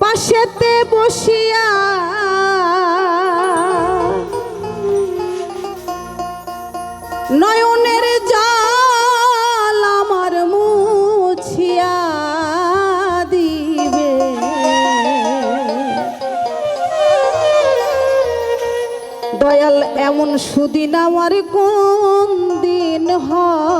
পাশেতে বসিয়া নয়নের জাল আমার মুছিয়া দিবে। দয়াল এমন সুদিন আমার কোন দিন হয়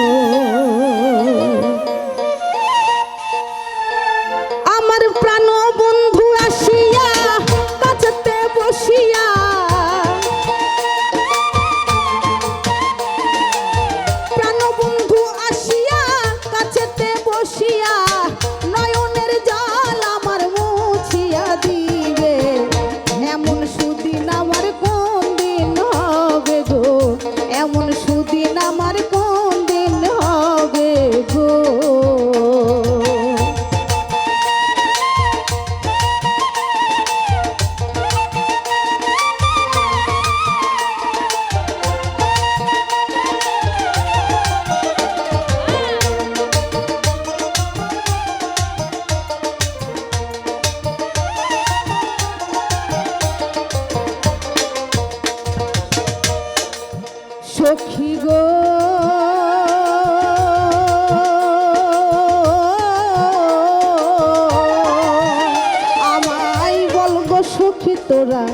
তোরা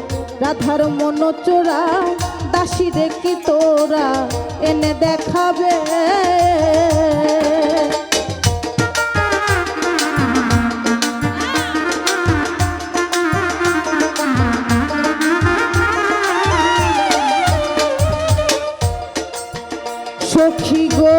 রাধার মন চোরা দাসী দেখি তোরা এনে দেখাবে। সখী গো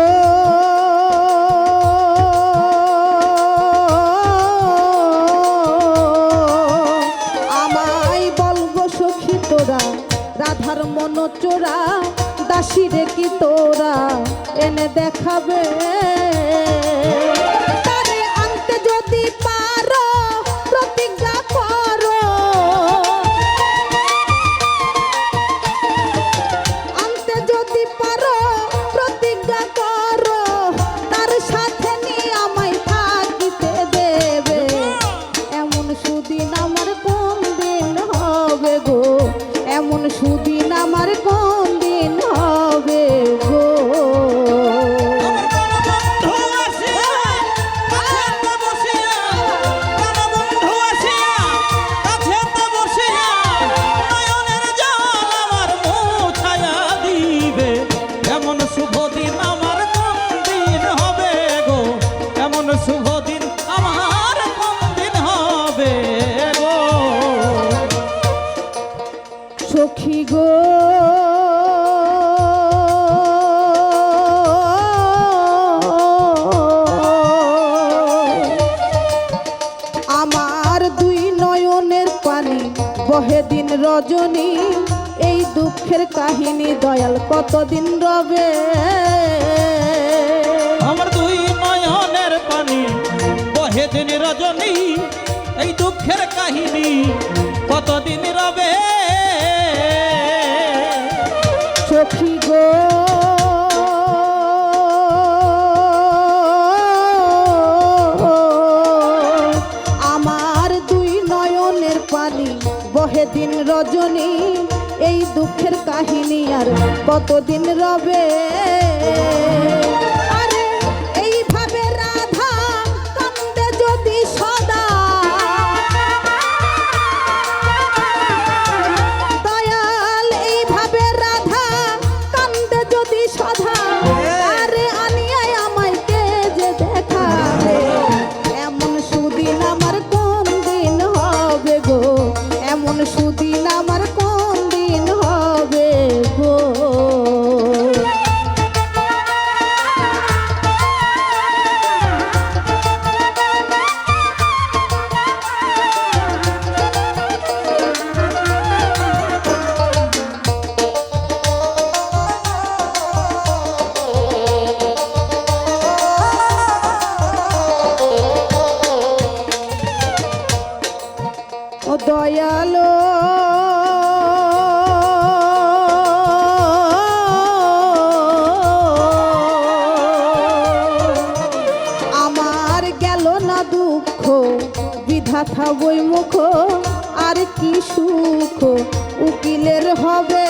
রাধার মন চোরা দাসী কি তোরা? এনে দেখাবে। সখী গো। আমার দুই নয়নের পানি বহে দিন রজনী, এই দুঃখের কাহিনী দয়াল কতদিন রবে? আমার দুই নয়নের পানি বহে দিন রজনী, এই দুঃখের কাহিনী কতদিন রবে? পানি বহে দিন রজনী এই দুঃখের কাহিনী আর কতদিন রবে? এমন বইমুখ আর কি সুখ উকিলের হবে।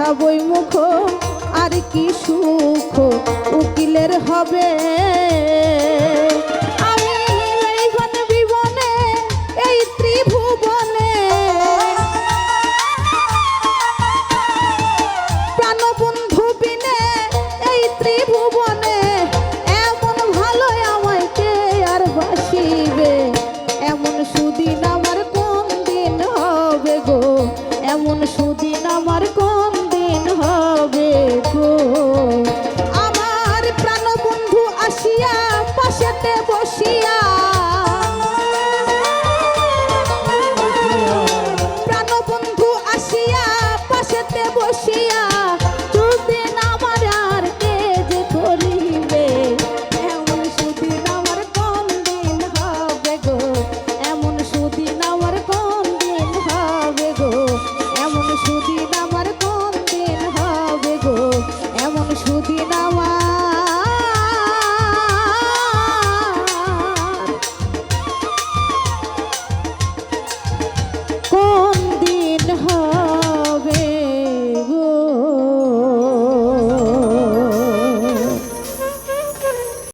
বিধাতা বইমুখ আর কি সুখ উকিলের হবে।